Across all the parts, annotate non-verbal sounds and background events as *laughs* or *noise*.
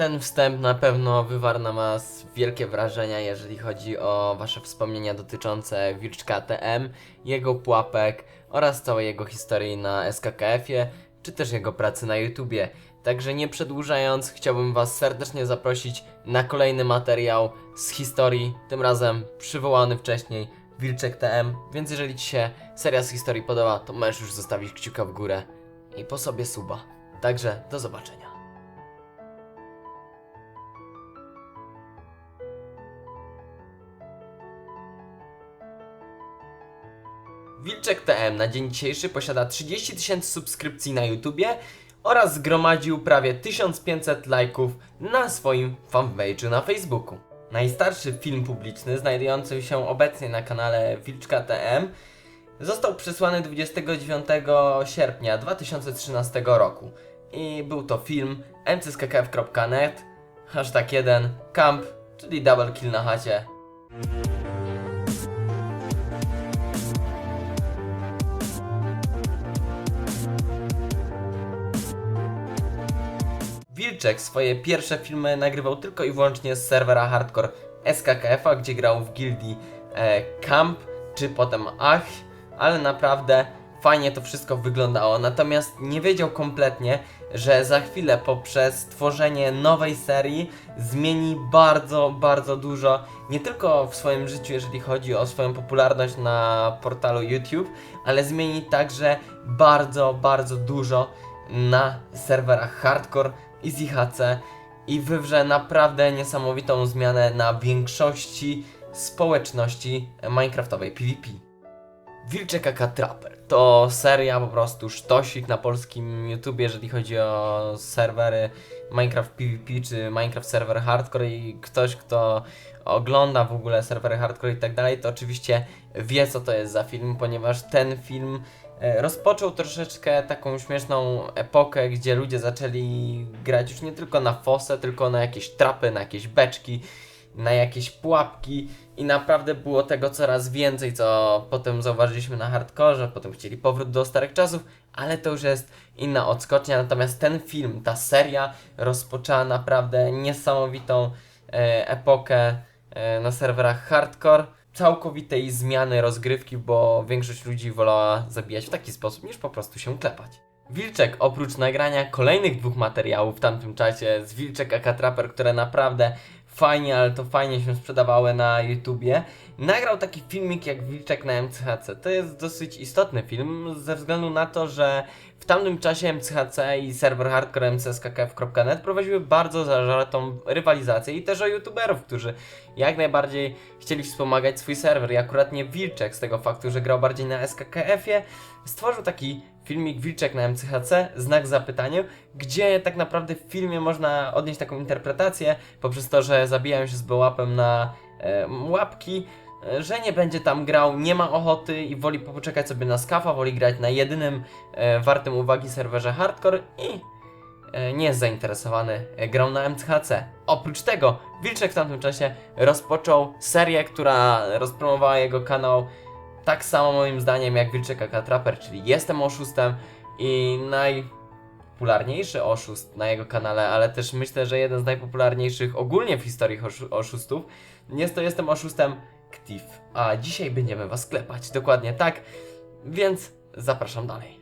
Ten wstęp na pewno wywarł na Was wielkie wrażenia, jeżeli chodzi o Wasze wspomnienia dotyczące Wilczka TM, jego pułapek oraz całej jego historii na SKKF-ie, czy też jego pracy na YouTubie. Także nie przedłużając, chciałbym Was serdecznie zaprosić na kolejny materiał z historii, tym razem przywołany wcześniej Wilczek TM, więc jeżeli Ci się seria z historii podoba, to możesz już zostawić kciuka w górę i po sobie suba. Także do zobaczenia. Wilczek TM na dzień dzisiejszy posiada 30 tysięcy subskrypcji na YouTubie oraz zgromadził prawie 1500 lajków na swoim fanpage'u na Facebooku. Najstarszy film publiczny znajdujący się obecnie na kanale Wilczka TM został przesłany 29 sierpnia 2013 roku i był to film mcskkf.net hashtag 1 camp, czyli double kill na chacie Swoje pierwsze filmy nagrywał tylko i wyłącznie z serwera hardcore SKKF-a, gdzie grał w gildii e, Camp, czy potem Ach, ale naprawdę fajnie to wszystko wyglądało. Natomiast nie wiedział kompletnie, że za chwilę poprzez tworzenie nowej serii zmieni bardzo, bardzo dużo, nie tylko w swoim życiu, jeżeli chodzi o swoją popularność na portalu YouTube, ale zmieni także bardzo, bardzo dużo na serwerach hardcore i z IHC i wywrze naprawdę niesamowitą zmianę na większości społeczności minecraftowej PvP. Wilczek Trapper to seria po prostu sztosik na polskim YouTube, jeżeli chodzi o serwery Minecraft PvP czy Minecraft serwer hardcore i ktoś kto ogląda w ogóle serwery hardcore i tak dalej, to oczywiście wie co to jest za film, ponieważ ten film rozpoczął troszeczkę taką śmieszną epokę, gdzie ludzie zaczęli grać już nie tylko na fosę, tylko na jakieś trapy, na jakieś beczki, na jakieś pułapki i naprawdę było tego coraz więcej, co potem zauważyliśmy na hardkorze, potem chcieli powrót do starych czasów, ale to już jest inna odskocznia, natomiast ten film, ta seria rozpoczęła naprawdę niesamowitą e, epokę e, na serwerach hardcore, całkowitej zmiany rozgrywki, bo większość ludzi wolała zabijać w taki sposób, niż po prostu się klepać. Wilczek oprócz nagrania kolejnych dwóch materiałów w tamtym czasie z Wilczek aka Trapper, które naprawdę fajnie, ale to fajnie się sprzedawały na YouTubie, nagrał taki filmik jak Wilczek na MCHC. To jest dosyć istotny film ze względu na to, że w tamtym czasie MCHC i serwer hardcore mcskkf.net prowadziły bardzo zażartą rywalizację i też o youtuberów, którzy jak najbardziej chcieli wspomagać swój serwer. I akurat nie Wilczek z tego faktu, że grał bardziej na SKKF-ie, stworzył taki filmik Wilczek na MCHC, znak zapytania, gdzie tak naprawdę w filmie można odnieść taką interpretację poprzez to, że zabijają się z bełapem na e, łapki, że nie będzie tam grał, nie ma ochoty i woli poczekać sobie na skafa, woli grać na jedynym e, wartym uwagi serwerze hardcore i e, nie jest zainteresowany e, grą na MCHC. Oprócz tego, Wilczek w tamtym czasie rozpoczął serię, która rozpromowała jego kanał tak samo moim zdaniem jak Wilczek aka Trapper, czyli jestem oszustem i najpopularniejszy oszust na jego kanale, ale też myślę, że jeden z najpopularniejszych ogólnie w historii oszu- oszustów jest to jestem oszustem Ktif. A dzisiaj będziemy was klepać, dokładnie tak, więc zapraszam dalej.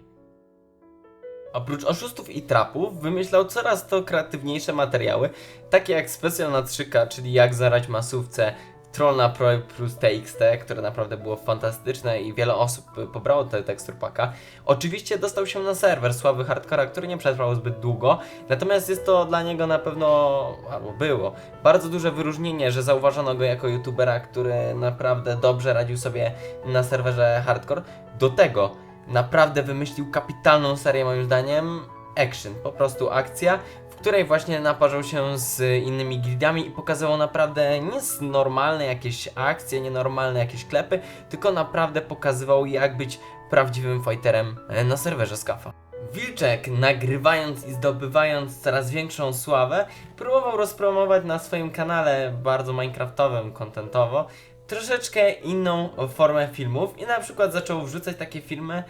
Oprócz oszustów i trapów wymyślał coraz to kreatywniejsze materiały, takie jak specjal na 3K, czyli jak zarać masówce, Troll na Pro plus TXT, które naprawdę było fantastyczne i wiele osób y, pobrało te teksturpaka. Oczywiście dostał się na serwer sławy hardcora, który nie przetrwał zbyt długo, natomiast jest to dla niego na pewno, albo było, bardzo duże wyróżnienie, że zauważono go jako youtubera, który naprawdę dobrze radził sobie na serwerze hardcore. Do tego naprawdę wymyślił kapitalną serię moim zdaniem, action, po prostu akcja, której właśnie naparzał się z innymi gildiami i pokazywał naprawdę nie normalne jakieś akcje, nienormalne jakieś klepy, tylko naprawdę pokazywał jak być prawdziwym fighterem e, na serwerze Skafa. Wilczek, nagrywając i zdobywając coraz większą sławę, próbował rozpromować na swoim kanale bardzo minecraftowym, contentowo, troszeczkę inną formę filmów i na przykład zaczął wrzucać takie filmy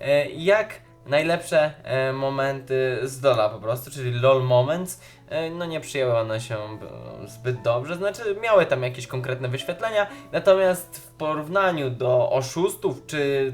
e, jak najlepsze e, momenty z Lola po prostu, czyli LOL Moments. E, no nie przyjęły one się e, zbyt dobrze, znaczy miały tam jakieś konkretne wyświetlenia, natomiast w porównaniu do oszustów czy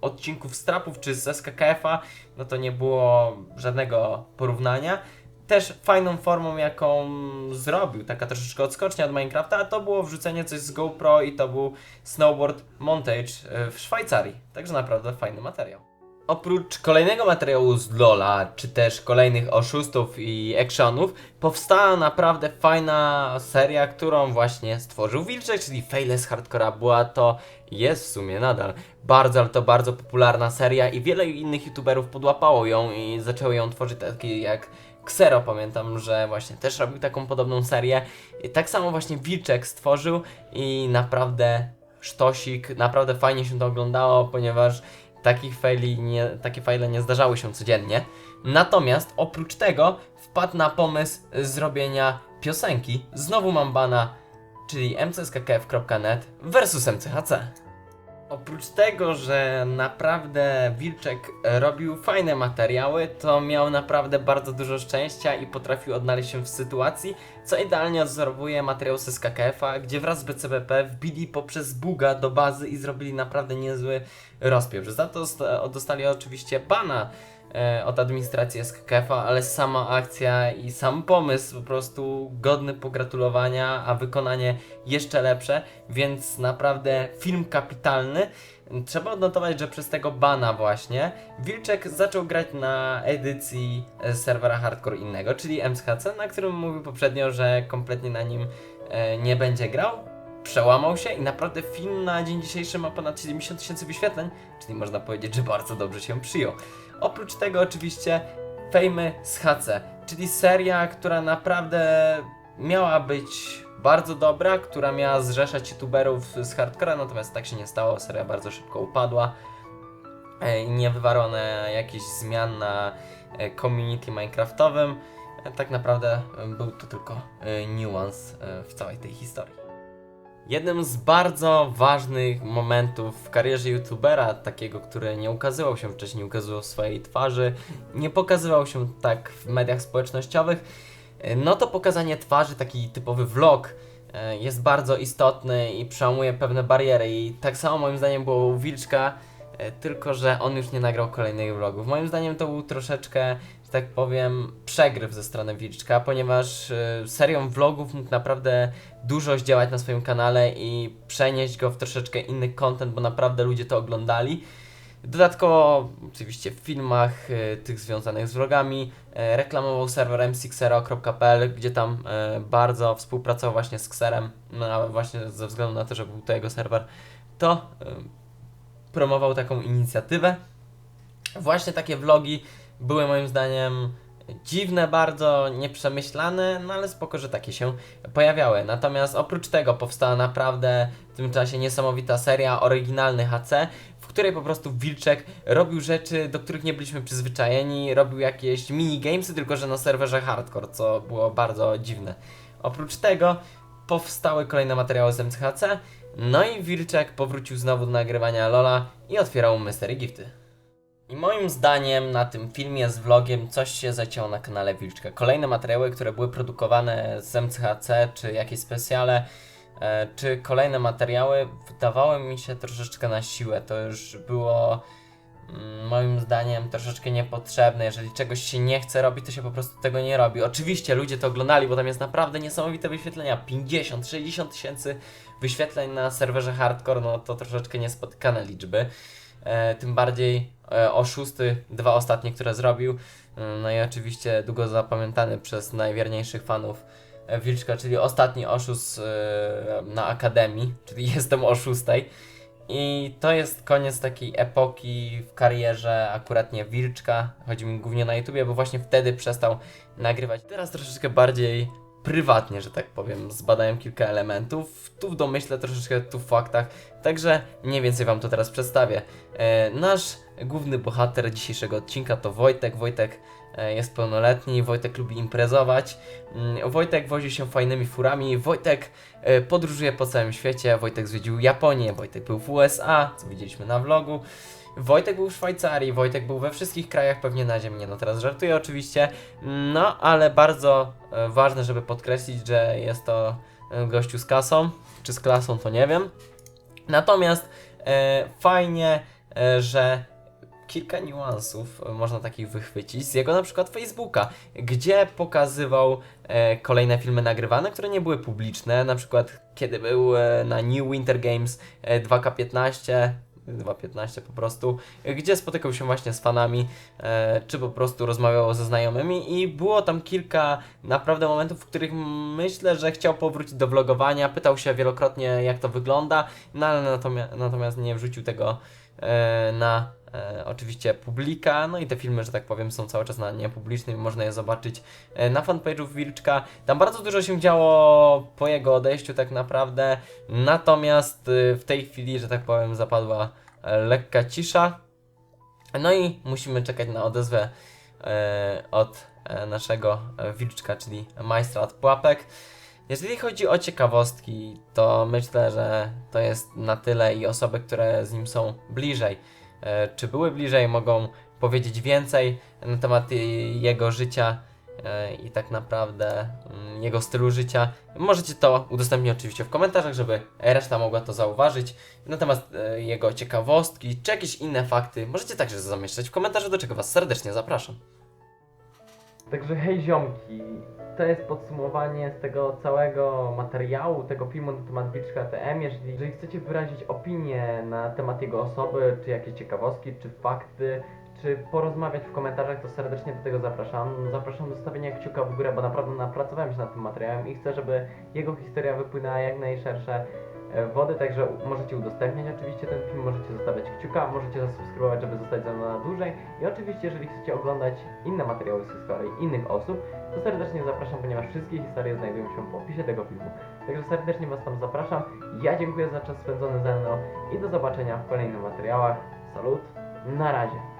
odcinków strapów czy z SKKF-a, no to nie było żadnego porównania. Też fajną formą, jaką zrobił, taka troszeczkę odskocznia od Minecrafta, to było wrzucenie coś z GoPro i to był snowboard montage e, w Szwajcarii. Także naprawdę fajny materiał. Oprócz kolejnego materiału z Lola, czy też kolejnych oszustów i actionów, powstała naprawdę fajna seria, którą właśnie stworzył Wilczek, czyli Faile z Hardcora. Była to, jest w sumie nadal, bardzo, ale to bardzo popularna seria i wiele innych youtuberów podłapało ją i zaczęły ją tworzyć, takie jak Xero, pamiętam, że właśnie też robił taką podobną serię. I tak samo właśnie Wilczek stworzył i naprawdę sztosik, naprawdę fajnie się to oglądało, ponieważ takich faili nie, takie fajle nie zdarzały się codziennie. Natomiast oprócz tego wpadł na pomysł zrobienia piosenki. Znowu mam bana, czyli mcskkf.net versus mchc. Oprócz tego, że naprawdę Wilczek robił fajne materiały, to miał naprawdę bardzo dużo szczęścia i potrafił odnaleźć się w sytuacji, co idealnie odzorowuje materiał z SKKF-a, gdzie wraz z BCBP wbili poprzez buga do bazy i zrobili naprawdę niezły rozpieprz. Za to sta- dostali oczywiście bana od administracji SKKF-a, ale sama akcja i sam pomysł po prostu godny pogratulowania, a wykonanie jeszcze lepsze, więc naprawdę film kapitalny. Trzeba odnotować, że przez tego bana właśnie Wilczek zaczął grać na edycji e, serwera hardcore innego, czyli MSHC, na którym mówił poprzednio, że kompletnie na nim e, nie będzie grał. Przełamał się i naprawdę film na dzień dzisiejszy ma ponad 70 tysięcy wyświetleń, czyli można powiedzieć, że bardzo dobrze się przyjął. Oprócz tego oczywiście Fejmy z HC, czyli seria, która naprawdę miała być bardzo dobra, która miała zrzeszać youtuberów z hardcora, natomiast tak się nie stało, seria bardzo szybko upadła e, i nie wywarło ona jakichś zmian na e, community minecraftowym. E, Tak naprawdę był to tylko niuans w całej tej historii. Jednym z bardzo ważnych momentów w karierze youtubera, takiego, który nie ukazywał się wcześniej, nie ukazywał swojej twarzy, nie pokazywał się tak w mediach społecznościowych, e, no to pokazanie twarzy, taki typowy vlog, e, jest bardzo istotny i przełamuje pewne bariery. I tak samo moim zdaniem było u Wilczka, e, tylko że on już nie nagrał kolejnych vlogów. Moim zdaniem to był troszeczkę, tak powiem, przegryw ze strony Wilczka, ponieważ e, serią vlogów mógł naprawdę dużo zdziałać na swoim kanale i przenieść go w troszeczkę inny content, bo naprawdę ludzie to oglądali. Dodatkowo, oczywiście w filmach e, tych związanych z vlogami, e, reklamował serwer mcxero.pl, gdzie tam bardzo współpracował właśnie z Xerem, no, właśnie ze względu na to, że był to jego serwer, to promował taką inicjatywę. Właśnie takie vlogi były moim zdaniem dziwne bardzo, nieprzemyślane, no ale spoko, że takie się pojawiały. Natomiast oprócz tego powstała naprawdę w tym czasie niesamowita seria oryginalny HC, w której po prostu Wilczek robił rzeczy, do których nie byliśmy przyzwyczajeni, robił jakieś minigamesy, tylko że na serwerze hardcore, co było bardzo dziwne. Oprócz tego powstały kolejne materiały z MCHC, no i Wilczek powrócił znowu do nagrywania Lola i otwierał Mystery Gifty. Moim zdaniem na tym filmie z vlogiem coś się zacięło na kanale Wilczka. Kolejne materiały, które były produkowane z MCHC, czy jakieś specjale, e, czy kolejne materiały, wydawały mi się troszeczkę na siłę. To już było mm, moim zdaniem troszeczkę niepotrzebne. Jeżeli czegoś się nie chce robić, to się po prostu tego nie robi. Oczywiście ludzie to oglądali, bo tam jest naprawdę niesamowite wyświetlenia. 50-60 tysięcy wyświetleń na serwerze hardcore, no to troszeczkę niespotykane liczby. E, tym bardziej e, oszusty, dwa ostatnie, które zrobił. E, No i oczywiście długo zapamiętany przez najwierniejszych fanów e, Wilczka, czyli ostatni oszust na Akademii, czyli *laughs* jestem o szóstej. I to jest koniec takiej epoki w karierze akurat nie Wilczka, chodzi mi głównie na YouTubie, bo właśnie wtedy przestał nagrywać. Teraz troszeczkę bardziej prywatnie, że tak powiem, zbadałem kilka elementów, tu w domyśle troszeczkę, tu w faktach, także mniej więcej Wam to teraz przedstawię. E, nasz główny bohater dzisiejszego odcinka to Wojtek. Wojtek e, jest pełnoletni, Wojtek lubi imprezować, Mm, Wojtek wozi się fajnymi furami, Wojtek e, podróżuje po całym świecie, Wojtek zwiedził Japonię, Wojtek był w USA, co widzieliśmy na vlogu. Wojtek był w Szwajcarii, Wojtek był we wszystkich krajach pewnie na ziemi, no teraz żartuję oczywiście, no ale bardzo e, ważne, żeby podkreślić, że jest to e, gościu z kasą, czy z klasą, to nie wiem. Natomiast e, fajnie, e, że kilka niuansów e, można takich wychwycić z jego na przykład Facebooka, gdzie pokazywał e, kolejne filmy nagrywane, które nie były publiczne, na przykład kiedy był e, na New Winter Games e, 2K15, 2.15 po prostu, gdzie spotykał się właśnie z fanami, e, czy po prostu rozmawiał ze znajomymi i było tam kilka naprawdę momentów, w których myślę, że chciał powrócić do vlogowania, pytał się wielokrotnie jak to wygląda, no ale natomiast, nie wrzucił tego e, na e, oczywiście publika, no i te filmy, że tak powiem, są cały czas na niepublicznym, można je zobaczyć na fanpage'u Wilczka. Tam bardzo dużo się działo po jego odejściu tak naprawdę, natomiast w tej chwili, że tak powiem, zapadła lekka cisza. No i musimy czekać na odezwę e, od e, naszego Wilczka, czyli majstra od pułapek. Jeżeli chodzi o ciekawostki, to myślę, że to jest na tyle i osoby, które z nim są bliżej, e, czy były bliżej, mogą powiedzieć więcej na temat jego życia i tak naprawdę mm, jego stylu życia. Możecie to udostępnić oczywiście w komentarzach, żeby reszta mogła to zauważyć. Natomiast e, jego ciekawostki czy jakieś inne fakty możecie także zamieszczać w komentarzu, do czego Was serdecznie zapraszam. Także hej ziomki, to jest podsumowanie z tego całego materiału, tego filmu na temat Wilczka. Jeżeli, jeżeli chcecie wyrazić opinię na temat jego osoby, czy jakieś ciekawostki, czy fakty, czy porozmawiać w komentarzach, to serdecznie do tego zapraszam. Zapraszam do stawienia kciuka w górę, bo naprawdę napracowałem się nad tym materiałem i chcę, żeby jego historia wypłynęła jak najszersze e, wody, także możecie udostępniać oczywiście ten film, możecie zostawiać kciuka, możecie zasubskrybować, żeby zostać ze mną na dłużej i oczywiście, jeżeli chcecie oglądać inne materiały z historii innych osób, to serdecznie zapraszam, ponieważ wszystkie historie znajdują się w opisie tego filmu. Także serdecznie Was tam zapraszam. Ja dziękuję za czas spędzony ze mną i do zobaczenia w kolejnych materiałach. Salut, na razie.